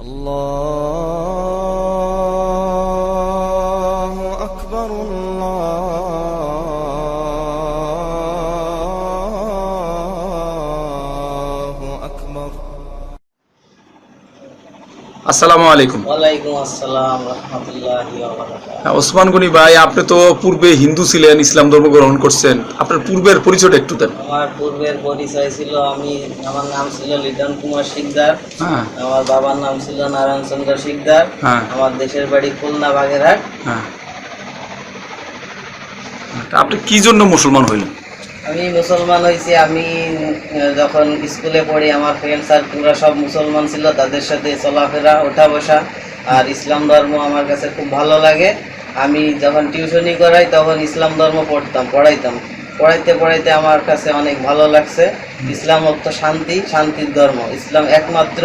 الله আসসালামু আলাইকুম। হ্যাঁ, ওসমান গনি ভাই আপনি তো পূর্বে হিন্দু ছিলেন ইসলাম ধর্ম গ্রহণ করছেন। আপনার পূর্বের পরিচয়টা একটু দেন। আমার পূর্বের পরিচয় ছিল আমি আমার নাম ছিল লিটন কুমার শিকদার। হ্যাঁ। আমার বাবার নাম ছিল নারায়ণ চন্দ্র শিকদার। হ্যাঁ। আমার দেশের বাড়ি খুলনা বাগেরহাট। হ্যাঁ। আপনি কি জন্য মুসলমান হইলেন? আমি মুসলমান হয়েছি, আমি যখন স্কুলে পড়ি, আমার ফ্রেন্ড সার্কেলরা সব মুসলমান ছিল, তাদের সাথে চলাফেরা ওঠা বসা আর ইসলাম ধর্ম আমার কাছে খুব ভালো লাগে। আমি যখন টিউশনি করাই, তখন ইসলাম ধর্ম পড়তাম, পড়াইতাম। পড়াইতে পড়াইতে আমার কাছে অনেক ভালো লাগছে। ইসলাম অর্থ শান্তি, শান্তির ধর্ম। ইসলাম একমাত্র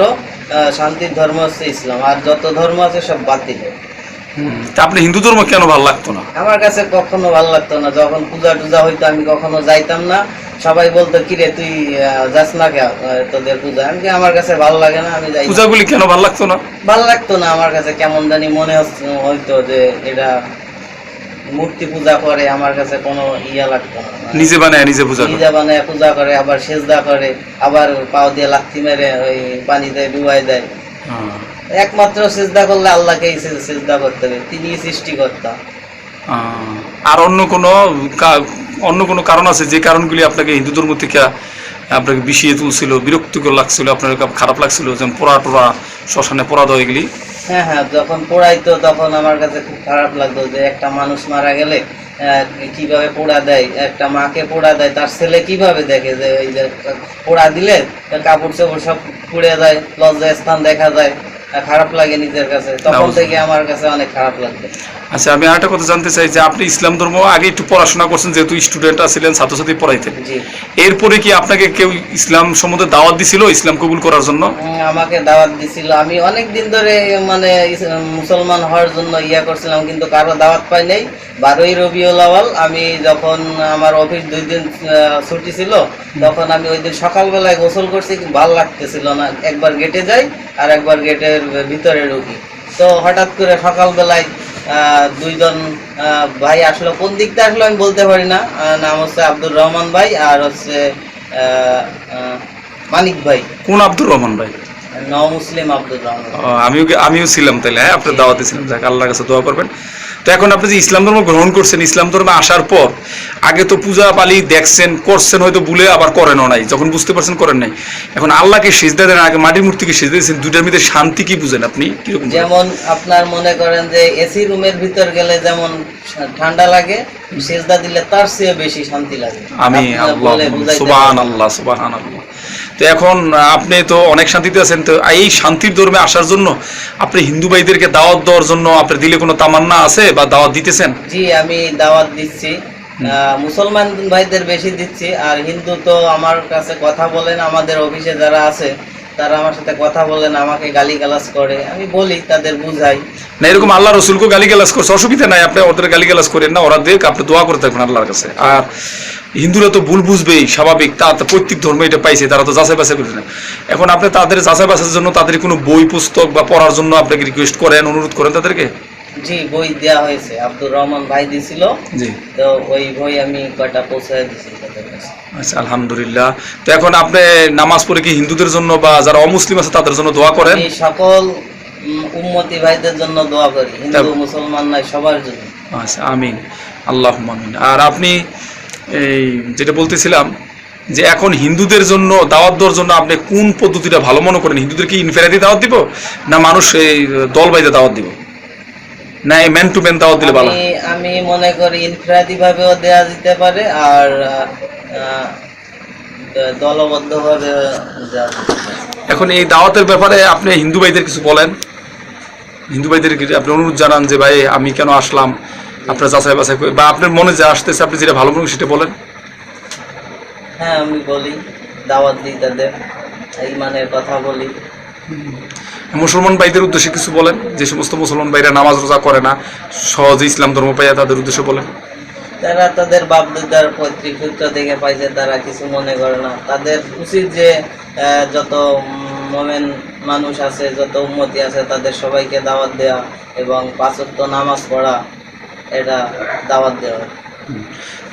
শান্তির ধর্ম হচ্ছে ইসলাম। আর যত ধর্ম আছে সব বাতিল। তা আপনি হিন্দু ধর্ম কেন ভালো লাগতো না? আমার কাছে কখনো ভালো লাগতো না। যখন পূজা টুজা হইতো আমি কখনো যাইতাম না। সবাই বলতো কিরে তুই যাস না কে তোদের পূজা? আমি আমার কাছে ভালো লাগে না? আমি যাই পূজাগুলি কেন ভালো লাগতো না? ভালো লাগতো না আমার কাছে। কেমন জানি মনে হইতো যে এটা মূর্তি পূজা করে আমার কাছে কোনো ইয়া লাগতো না। নিজে বানায় নিজে পূজা নিজে বানায় পূজা করে আবার সেজদা করে আবার পাও দিয়ে লাথি মেরে ওই পানিতে ডুবাই দেয়। হ্যাঁ, একমাত্র সেজদা করলে আল্লাহকেই সে- সেজদা করতে হবে তিনি সৃষ্টিকর্তা। আর অন্য কোনো অন্য কোনো কারণ আছে? যে কারণগুলি আপনাকে হিন্দু ধর্ম থেকে আপনাকে বিষিয়ে তুলছিল বিরক্তিকর লাগছিল আপনার খারাপ লাগছিল যেমন পোড়া টোড়া শ্মশানে পোড়া দেওয়া এগুলি? হ্যাঁ হ্যাঁ যখন পোড়াইতো তখন আমার কাছে খুব খারাপ লাগতো যে একটা মানুষ মারা গেলে কীভাবে পোড়া দেয়? একটা মাকে পোড়া দেয় তার ছেলে কীভাবে দেখে যে ওই যে পোড়া দিলে তার কাপড় চোপড় সব পুড়ে যায় লজ্জা স্থান দেখা যায়। খারাপ লাগে নিজের কাছে তখন নাউজুবিল্লাহ। থেকে আমার কাছে অনেক খারাপ লাগতো আচ্ছা আমি আরেকটা কথা জানতে চাই যে আপনি ইসলাম ধর্ম আগে একটু পড়াশোনা করছেন যেহেতু স্টুডেন্ট ছিলেন ছাত্রছাত্রী পড়াইতেন। এরপরে কি আপনাকে কেউ ইসলাম সম্বন্ধে দাওয়াত দিছিল ইসলাম কবুল করার জন্য? আমাকে দাওয়াত দিছিল। আমি অনেক দিন ধরে মানে মুসলমান হওয়ার জন্য ইয়া করছিলাম কিন্তু কারও দাওয়াত পাই নাই। বারোই রবিউল আওয়াল আমি যখন আমার অফিস দুই দিন ছুটি ছিল তখন আমি ওই দিন সকালবেলায় গোসল করছি ভালো লাগতেছিল না। একবার গেটে যাই আর একবার গেটের ভিতরে ঢুকি। তো হঠাৎ করে সকালবেলায় দুইজন ভাই আসলো কোন দিকটা আসলে আসলো আমি বলতে পারি না। নাম হচ্ছে আব্দুর রহমান ভাই আর হচ্ছে মানিক ভাই। কোন আব্দুর রহমান ভাই? ন মুসলিম আব্দুর রহমান। আমিও আমিও ছিলাম তাহলে হ্যাঁ? আপনার দাওয়াতে ছিলাম। যাক আল্লাহর কাছে দোয়া করবেন। তো এখন আপনি যে ইসলাম ধর্ম গ্রহণ করছেন ইসলাম ধর্মে আসার পর আগে তো পূজা পালি দেখছেন করছেন হয়তো ভুলে আবার করেনও নাই যখন বুঝতে পারছেন করেন নাই। এখন আল্লাহকে সিজদা দেন আগে মাটির মূর্তিকে সিজদা দিয়েছেন দুইটার মধ্যে শান্তি কি বুঝেন আপনি? কীরকম যেমন আপনার মনে করেন যে এসি রুমের ভিতর গেলে যেমন ঠান্ডা লাগে সেজদা দিলে তার চেয়ে বেশি শান্তি লাগে। আমি আপনার আল্লাহ বলে বুঝাইতে তো এখন আপনি তো অনেক শান্তিতে আছেন তো এই শান্তির ধর্মে আসার জন্য আপনি হিন্দু ভাইদেরকে দাওয়াত দেওয়ার জন্য আপনার দিলে কোনো তামান্না আছে বা দাওয়াত দিতেছেন? জি আমি দাওয়াত দিচ্ছি। মুসলমান ভাইদের বেশি দিচ্ছি আর হিন্দু তো আমার কাছে কথা বলেন আমাদের অফিসে যারা আছে তারা আমার সাথে কথা বলেন আমাকে গালি গালাস করে আমি বলি তাদের বুঝাই। না এরকম আল্লাহ রসুলকে গালি গালাজ করছে অসুবিধা নাই আপনি ওদের গালি গালাজ করেন না ওরা দেখ আপনি দোয়া করে থাকবেন আল্লাহর কাছে। আর হিন্দুরা তো ভুল বুঝবেই স্বাভাবিক। তা প্রত্যেক ধর্মে এটা পাইছে তারা তো যাচাই বাছাই করে না এখন আপনি তাদের যাচাই বাছাইয়ের জন্য তাদের কোনো বই পুস্তক বা পড়ার জন্য আপনাকে রিকোয়েস্ট করেন অনুরোধ করেন তাদেরকে? জি বই দেওয়া হয়েছে। আব্দুর রহমান ভাই দিছিল। জি। তো ওই বই আমি কয়টা পৌঁছায় দিছি তাদের কাছে। আচ্ছা আলহামদুলিল্লাহ। তো এখন আপনি নামাজ পড়ে কি হিন্দুদের জন্য বা যারা অমুসলিম আছে তাদের জন্য দোয়া করেন? আমি সকল উম, উম্মতি ভাইদের জন্য দোয়া করি। হিন্দু মুসলমান নাই সবার জন্য। আচ্ছা আমিন। আল্লাহ আমিন। আর আপনি এই যেটা বলতেছিলাম যে এখন হিন্দুদের জন্য দাওয়াত দেওয়ার জন্য আপনি কোন পদ্ধতিটা ভালো মনে করেন? হিন্দুদের কি ইনফেরাদি দাওয়াত দিব? না মানুষ এই দল বাইতে দাওয়াত দিব? না এই ম্যান টু ম্যান দাওয়াত দিলে ভালো আমি মনে করি ইনফ্রাদি ভাবেও দেওয়া যেতে পারে আর দলবদ্ধ ভাবে। এখন এই দাওয়াতের ব্যাপারে আপনি হিন্দু ভাইদের কিছু বলেন? হিন্দু ভাইদের আপনি অনুরোধ জানান যে ভাই আমি কেন আসলাম? আপনার যাচাই বাছাই করে বা আপনার মনে যা আসতেছে আপনি যেটা ভালো মনে সেটা বলেন। হ্যাঁ আমি বলি দাওয়াত দিই তাদের এই মানের কথা বলি। মুসলমান ভাইদের উদ্দেশ্যে কিছু বলেন যে সমস্ত মুসলমান ভাইরা নামাজ রোজা করে না সহজে ইসলাম ধর্ম পাইয়া তাদের উদ্দেশ্যে বলেন। তারা তাদের বাপ দাদার পৈতৃক সূত্র থেকে পাইছে তারা কিছু মনে করে না। তাদের উচিত যে যত মোমেন মানুষ আছে যত উন্নতি আছে তাদের সবাইকে দাওয়াত দেওয়া এবং পাঁচত্ব নামাজ পড়া। এটা দাওয়াত দেওয়া।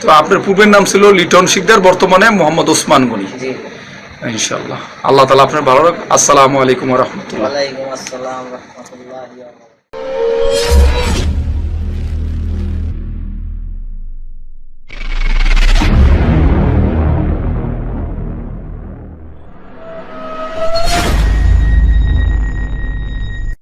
তো আপনার পূর্বের নাম ছিল লিটন শিকদার বর্তমানে মোহাম্মদ ওসমান গনি। ইনশাল্লাহ আল্লাহ তালা আপনার ভালো রাখ আসসালামু আলাইকুম রহমতুল্লাহ। আসসালাম রহমতুল্লাহ